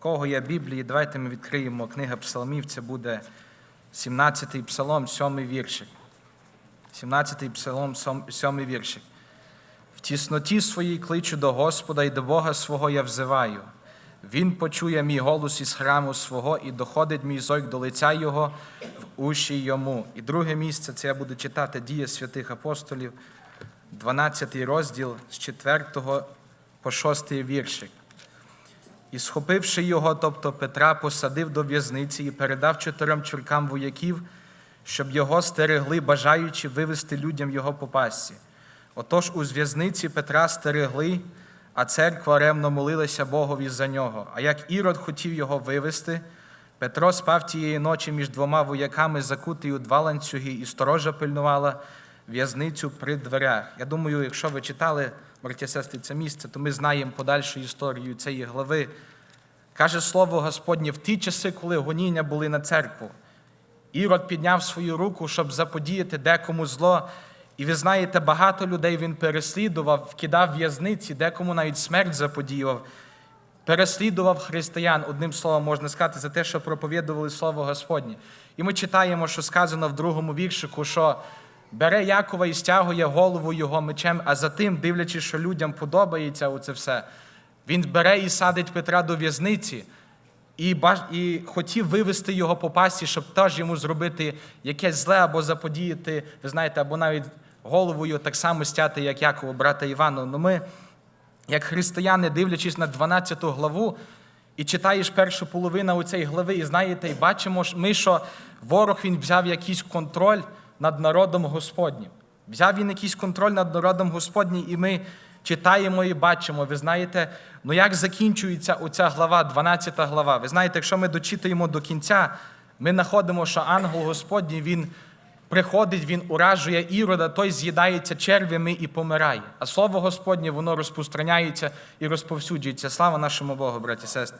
кого є Біблії, давайте ми відкриємо книга Псалмів, це буде 17-й псалом, 7-й віршик. 17-й псалом, 7-й віршик. В тісноті своїй кличу до Господа і до Бога свого я взиваю. Він почує мій голос із храму свого і доходить мій зойк до лиця Його в уші йому. І друге місце це я буду читати дії святих апостолів, 12 розділ з 4 по 6 віршик. І схопивши його, тобто Петра, посадив до в'язниці і передав чотирьом чоловікам вояків, щоб його стерегли, бажаючи вивести людям його по пасці. Отож у зв'язниці Петра стерегли, а церква ревно молилася Богові за нього. А як Ірод хотів його вивести, Петро спав тієї ночі між двома вояками, закутий у два ланцюги, і сторожа пильнувала в'язницю при дверях. Я думаю, якщо ви читали, браті і сестри, це місце, то ми знаємо подальшу історію цієї глави. Каже слово Господнє в ті часи, коли гоніння були на церкву. Ірод підняв свою руку, щоб заподіяти декому зло. І ви знаєте, багато людей він переслідував, вкидав в'язниці, декому навіть смерть заподіював. Переслідував християн, одним словом можна сказати, за те, що проповідували Слово Господнє. І ми читаємо, що сказано в другому віршику, що бере Якова і стягує голову його мечем, а за тим, дивлячись, що людям подобається оце все, він бере і садить Петра до в'язниці і, і хотів вивести його по пасі, щоб теж йому зробити якесь зле або заподіяти, ви знаєте, або навіть головою так само стяти, як Якова, брата Івану. Ну ми, як християни, дивлячись на 12 главу, і читаєш першу половину у цієї глави, і знаєте, і бачимо, ми, що ворог він взяв якийсь контроль над народом Господнім. Взяв він якийсь контроль над народом Господнім, і ми читаємо і бачимо. Ви знаєте, ну як закінчується оця глава, 12 глава. Ви знаєте, якщо ми дочитаємо до кінця, ми знаходимо, що ангел Господній він приходить, він уражує ірода, той з'їдається червями і помирає. А слово Господнє воно розпространяється і розповсюджується. Слава нашому Богу, браті і сестри.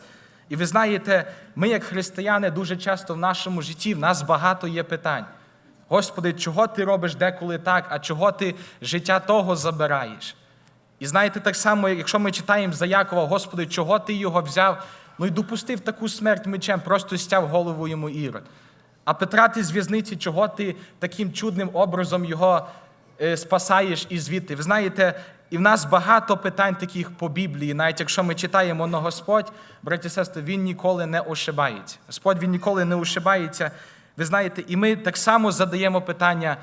І ви знаєте, ми, як християни, дуже часто в нашому житті в нас багато є питань. Господи, чого ти робиш деколи так, а чого ти життя того забираєш? І знаєте, так само, якщо ми читаємо за Якова, Господи, чого ти його взяв, ну і допустив таку смерть мечем, просто стяв голову йому ірод. А Петра ти з в'язниці, чого ти таким чудним образом його е, спасаєш і звідти? Ви знаєте, і в нас багато питань таких по Біблії, навіть якщо ми читаємо, но Господь, браті і сестри, Він ніколи не ошибається. Господь Він ніколи не ошибається. Ви знаєте, і ми так само задаємо питання.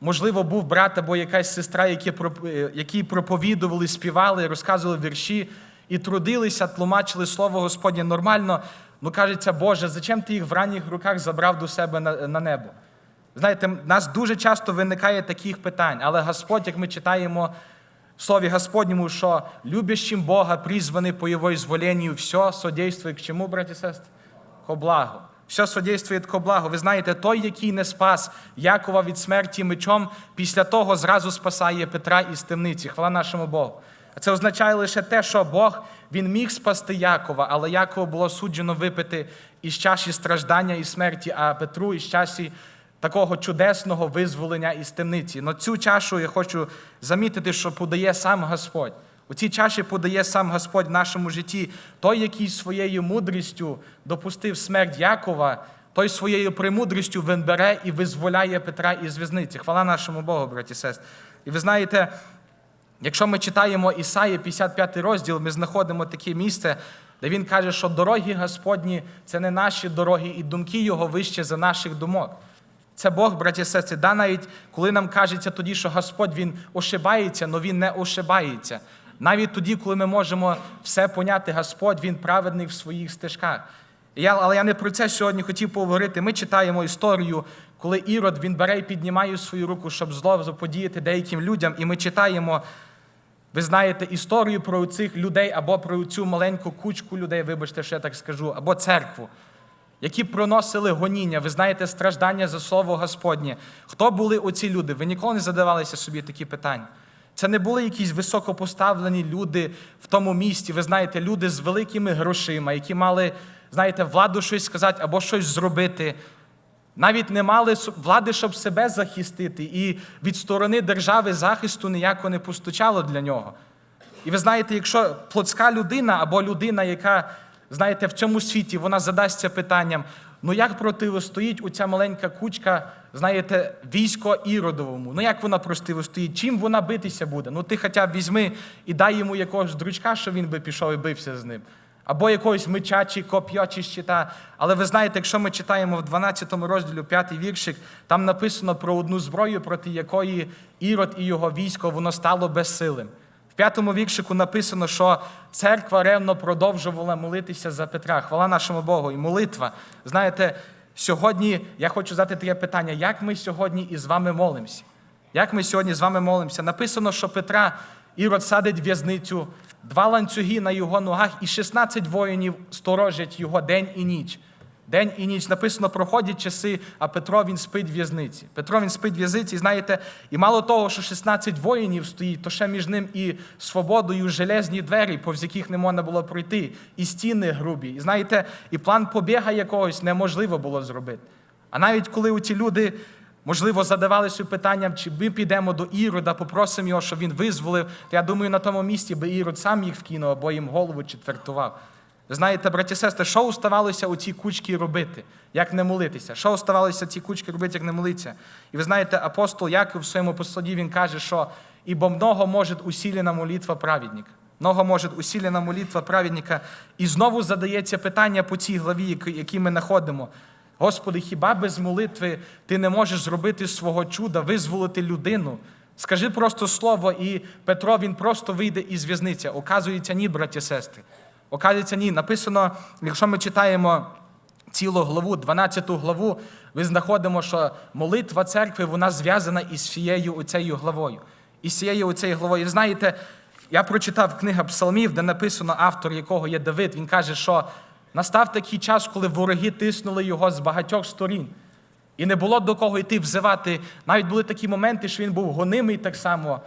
Можливо, був брат або якась сестра, які е, які проповідували, співали, розказували вірші і трудилися, тлумачили слово Господнє нормально. Ну кажеться, Боже, зачем ти їх в ранніх руках забрав до себе на, на небо? Знаєте, в нас дуже часто виникає таких питань, але Господь, як ми читаємо в Слові Господньому, що любящим Бога, призваний по Його зволенню, все содействує к чому, браті сестри? Ко благу. Все содействує ко благу. Ви знаєте, той, який не спас Якова від смерті мечом, після того зразу спасає Петра із темниці. Хвала нашому Богу. Це означає лише те, що Бог він міг спасти Якова, але Якова було суджено випити із чаші страждання і смерті, а Петру із часі такого чудесного визволення із темниці. Но цю чашу я хочу замітити, що подає сам Господь. У цій чаші подає сам Господь в нашому житті, той, який своєю мудрістю допустив смерть Якова, той своєю премудрістю він бере і визволяє Петра із в'язниці. Хвала нашому Богу, браті сестри. І ви знаєте, якщо ми читаємо Ісаї 55 розділ, ми знаходимо таке місце, де він каже, що дороги Господні це не наші дороги, і думки Його вище за наших думок. Це Бог, браті і сестри. Да, навіть коли нам кажеться тоді, що Господь Він ошибається, але Він не ошибається. Навіть тоді, коли ми можемо все поняти, Господь Він праведний в своїх стежках. Я, але я не про це сьогодні хотів поговорити. Ми читаємо історію, коли Ірод він бере і піднімає свою руку, щоб зло заподіяти деяким людям. І ми читаємо, ви знаєте, історію про цих людей або про цю маленьку кучку людей, вибачте, що я так скажу, або церкву які проносили гоніння, ви знаєте, страждання за слово Господнє. Хто були оці люди? Ви ніколи не задавалися собі такі питання. Це не були якісь високопоставлені люди в тому місті. Ви знаєте, люди з великими грошима, які мали, знаєте, владу щось сказати або щось зробити. Навіть не мали влади, щоб себе захистити, і від сторони держави захисту ніяко не постачало для нього. І ви знаєте, якщо плотська людина або людина, яка знаєте, в цьому світі вона задасться питанням: ну як противостоїть у ця маленька кучка, знаєте, військо Іродовому? Ну як вона противостоїть? Чим вона битися буде? Ну ти хоча б візьми і дай йому якогось дручка, що він би пішов і бився з ним. Або якогось меча, чи коп'я, чи щита. Але ви знаєте, якщо ми читаємо в 12 розділі 5 віршик, там написано про одну зброю, проти якої Ірод і його військо воно стало безсилим. П'ятому віршику написано, що церква ревно продовжувала молитися за Петра. Хвала нашому Богу. І молитва. Знаєте, сьогодні я хочу задати таке питання: як ми сьогодні із вами молимося? Як ми сьогодні з вами молимося? Написано, що Петра Ірод садить в'язницю, два ланцюги на його ногах, і 16 воїнів сторожать його день і ніч. День і ніч написано, проходять часи, а Петро він спить в в'язниці. Петро він спить в в'язниці, знаєте, і мало того, що 16 воїнів стоїть, то ще між ним і свободою железні двері, повз яких не можна було пройти, і стіни грубі. І знаєте, і план побіга якогось неможливо було зробити. А навіть коли ті люди, можливо, задавалися питанням, чи ми підемо до Ірода, попросимо його, щоб він визволив, я думаю, на тому місці би Ірод сам їх вкинув або їм голову четвертував. Знаєте, браті сестри, що оставалося у цій кучці робити, як не молитися? Що оставалося ці кучки робити, як не молитися? І ви знаєте, апостол Яков в своєму посланні він каже, що ібо много може усилена молитва праведника. Много може усилена молитва праведника. І знову задається питання по цій главі, які- ми знаходимо. Господи, хіба без молитви ти не можеш зробити свого чуда, визволити людину? Скажи просто слово, і Петро він просто вийде із в'язниці. Оказується, ні, браті сестри. Оказується, ні. Написано, якщо ми читаємо цілу главу, 12 главу, ми знаходимо, що молитва церкви вона зв'язана із всією оцею главою. Із всією оцею главою. І знаєте, я прочитав книга Псалмів, де написано автор якого є Давид. Він каже, що настав такий час, коли вороги тиснули його з багатьох сторін. І не було до кого йти взивати. Навіть були такі моменти, що він був гонимий так само,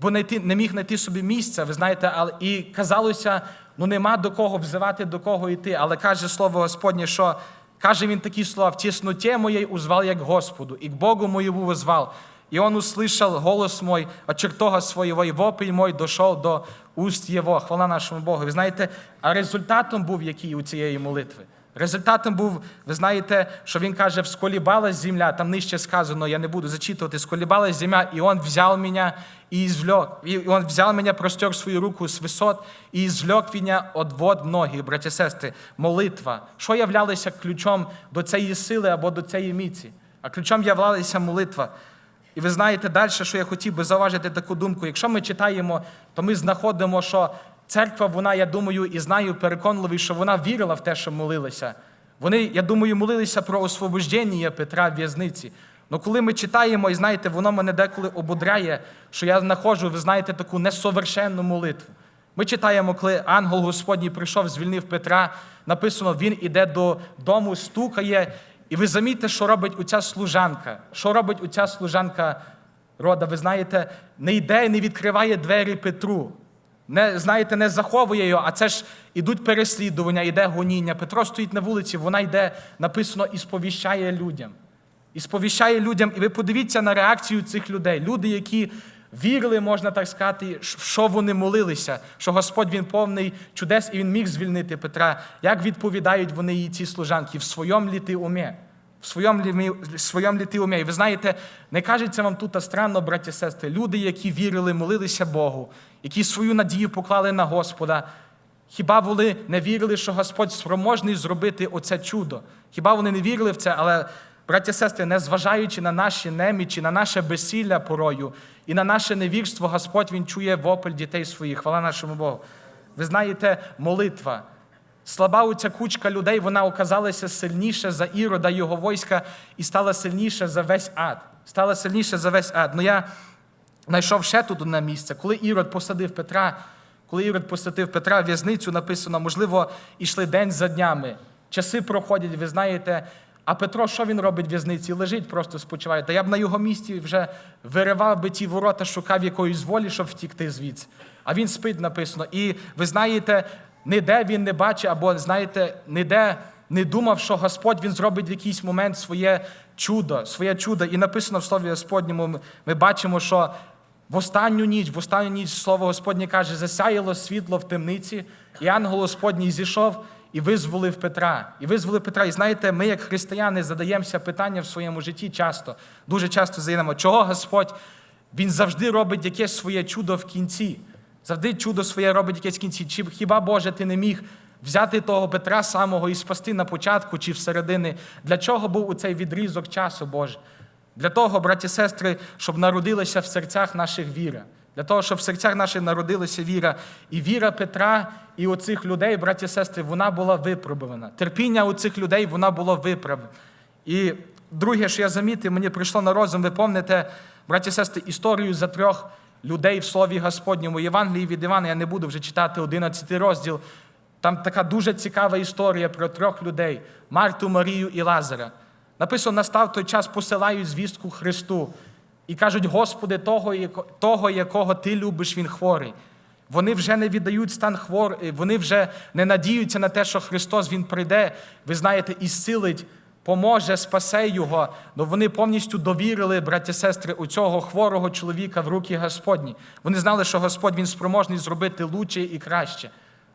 бо не міг знайти собі місця, ви знаєте, і казалося, ну нема до кого взивати, до кого йти. Але каже слово Господнє, що каже він такі слова: в тісноті моєї узвал як Господу, і к Богу моєму возвал. И он услышал голос мой, от чертога своего, и вопль мой дошов до уст Його. Хвала нашому Богу. Ви знаєте, а результатом був який у цієї молитви? Результатом був, ви знаєте, що він каже, всколібалась земля, там нижче сказано, я не буду зачитувати, сколібалась земля, і он взяв мене і извлек. І он взяв мене, простер свою руку з висот і извлек мене от вод многих, браті сестри. Молитва. Що являлося ключом до цієї сили або до цієї міці? А ключом являлася молитва. І ви знаєте далі, що я хотів би зауважити таку думку. Якщо ми читаємо, то ми знаходимо, що церква, вона, я думаю, і знаю, переконливий, що вона вірила в те, що молилися. Вони, я думаю, молилися про освобождення Петра в в'язниці. Ну коли ми читаємо, і знаєте, воно мене деколи ободряє, що я знаходжу, ви знаєте, таку несовершенну молитву. Ми читаємо, коли ангел Господній прийшов, звільнив Петра, написано, він іде до дому, стукає. І ви замітьте, що робить оця служанка. Що робить оця служанка рода? Ви знаєте, не йде і не відкриває двері Петру. Не, знаєте, не заховує його, а це ж ідуть переслідування, йде гоніння. Петро стоїть на вулиці, вона йде, написано, і сповіщає людям. І сповіщає людям. І ви подивіться на реакцію цих людей. Люди, які вірили, можна так сказати, в що вони молилися, що Господь він повний чудес, і він міг звільнити Петра. Як відповідають вони їй ці служанки? В своєму літи умі. В своєму, літи умі. І ви знаєте, не кажеться вам тут странно, браті і сестри, люди, які вірили, молилися Богу, які свою надію поклали на Господа. Хіба вони не вірили, що Господь спроможний зробити оце чудо? Хіба вони не вірили в це? Але, браті і сестри, незважаючи на наші немічі, на наше безсилля порою і на наше невірство, Господь Він чує вопль дітей своїх. Хвала нашому Богу. Ви знаєте, молитва. Слаба оця кучка людей, вона оказалася сильніша за Ірода його війська і стала сильніша за весь ад. Стала сильніша за весь ад. Ну я знайшов ще тут одне місце. Коли Ірод посадив Петра, коли Ірод посадив Петра в'язницю, написано, можливо, ішли день за днями. Часи проходять, ви знаєте. А Петро, що він робить в в'язниці? Лежить, просто спочиває. Та я б на його місці вже виривав би ті ворота, шукав якоїсь волі, щоб втікти звідси. А він спить написано. І ви знаєте, ніде він не бачить, або знаєте, ніде не думав, що Господь він зробить в якийсь момент своє чудо, своє чудо. І написано в Слові Господньому, ми бачимо, що в останню ніч, в останню ніч слово Господнє каже, засяяло світло в темниці, і ангел Господній зійшов і визволив Петра. І визволив Петра. І знаєте, ми, як християни, задаємося питання в своєму житті часто, дуже часто задаємо, чого Господь Він завжди робить якесь своє чудо в кінці. Завжди чудо своє робить якесь кінці. Чи хіба Боже, ти не міг взяти того Петра самого і спасти на початку чи всередини? Для чого був у цей відрізок часу, Боже? Для того, браті і сестри, щоб народилася в серцях наших віра. Для того, щоб в серцях наших народилася віра. І віра Петра і оцих людей, браті і сестри, вона була випробувана. Терпіння у цих людей вона було виправлено. І друге, що я замітив, мені прийшло на розум, ви пам'ятаєте, браті і сестри, історію за трьох людей в Слові Господньому. Євангелії від Івана я не буду вже читати 11 розділ. Там така дуже цікава історія про трьох людей: Марту, Марію і Лазара. Написано, настав той час, посилають звістку Христу і кажуть, Господи, того, того, якого Ти любиш, він хворий. Вони вже не віддають стан хвор, вони вже не надіються на те, що Христос Він прийде, ви знаєте, і зцілить, поможе, спасе його. Но вони повністю довірили, браті сестри, у цього хворого чоловіка в руки Господні. Вони знали, що Господь Він спроможний зробити лучше і краще.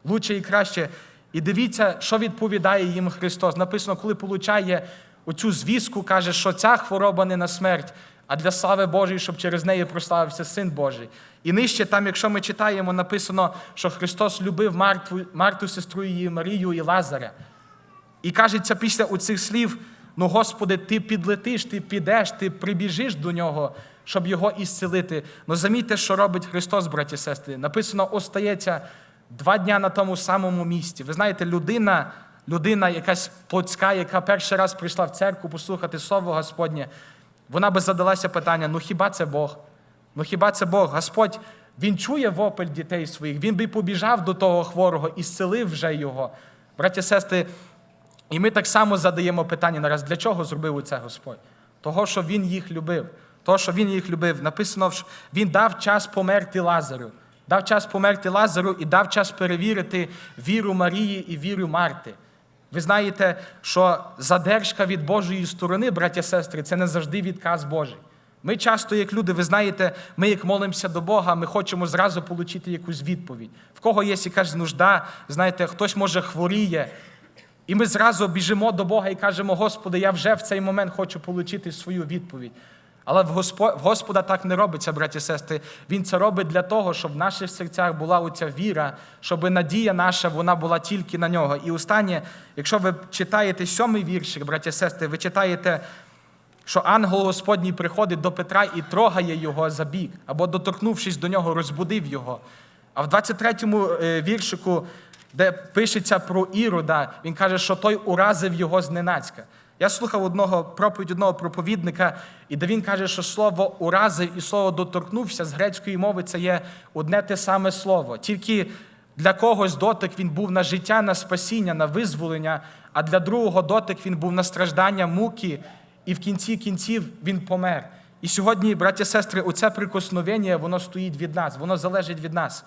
Лучше і краще. І дивіться, що відповідає їм Христос. Написано, коли получає оцю звістку, каже, що ця хвороба не на смерть, а для слави Божої, щоб через неї прославився Син Божий. І нижче там, якщо ми читаємо, написано, що Христос любив Марту, Марту сестру її Марію і Лазаря. І кажеться після оцих слів: ну, Господи, ти підлетиш, ти підеш, ти прибіжиш до нього, щоб його ісцелити. Ну замітьте, що робить Христос, браті і сестри. Написано, остається два дня на тому самому місці. Ви знаєте, людина, людина якась плотська, яка перший раз прийшла в церкву послухати Слово Господнє, вона би задалася питання: ну хіба це Бог? Ну хіба це Бог? Господь, Він чує вопель дітей своїх, Він би побіжав до того хворого і зцелив вже його. Браті сестри, і ми так само задаємо питання нараз, для чого зробив це Господь? Того, що Він їх любив. Того, що Він їх любив. Написано, що Він дав час померти Лазарю. Дав час померти Лазару і дав час перевірити віру Марії і віру Марти. Ви знаєте, що задержка від Божої сторони, браття сестри, це не завжди відказ Божий. Ми часто, як люди, ви знаєте, ми як молимося до Бога, ми хочемо зразу отримати якусь відповідь. В кого є якась нужда, знаєте, хтось може хворіє. І ми зразу біжимо до Бога і кажемо, Господи, я вже в цей момент хочу отримати свою відповідь. Але в Господа так не робиться, браті і сестри. Він це робить для того, щоб в наших серцях була оця віра, щоб надія наша вона була тільки на нього. І останнє, якщо ви читаєте сьомий віршик, браті і сестри, ви читаєте, що ангел Господній приходить до Петра і трогає його за бік, або доторкнувшись до нього, розбудив його. А в 23-му е, віршику, де пишеться про Ірода, він каже, що той уразив його зненацька. Я слухав одного проповідь одного проповідника, і де він каже, що слово уразив і слово доторкнувся з грецької мови це є одне те саме слово. Тільки для когось дотик він був на життя, на спасіння, на визволення, а для другого дотик він був на страждання, муки, і в кінці кінців він помер. І сьогодні, браті і сестри, оце прикосновення, воно стоїть від нас, воно залежить від нас.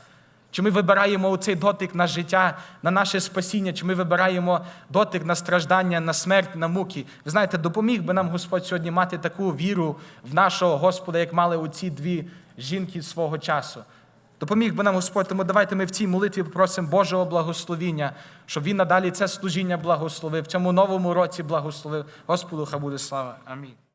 Чи ми вибираємо цей дотик на життя, на наше спасіння, чи ми вибираємо дотик на страждання, на смерть, на муки? Ви знаєте, допоміг би нам Господь сьогодні мати таку віру в нашого Господа, як мали оці дві жінки свого часу. Допоміг би нам Господь, тому давайте ми в цій молитві попросимо Божого благословіння, щоб Він надалі це служіння благословив, в цьому новому році благословив. Господу хай буде слава. Амінь.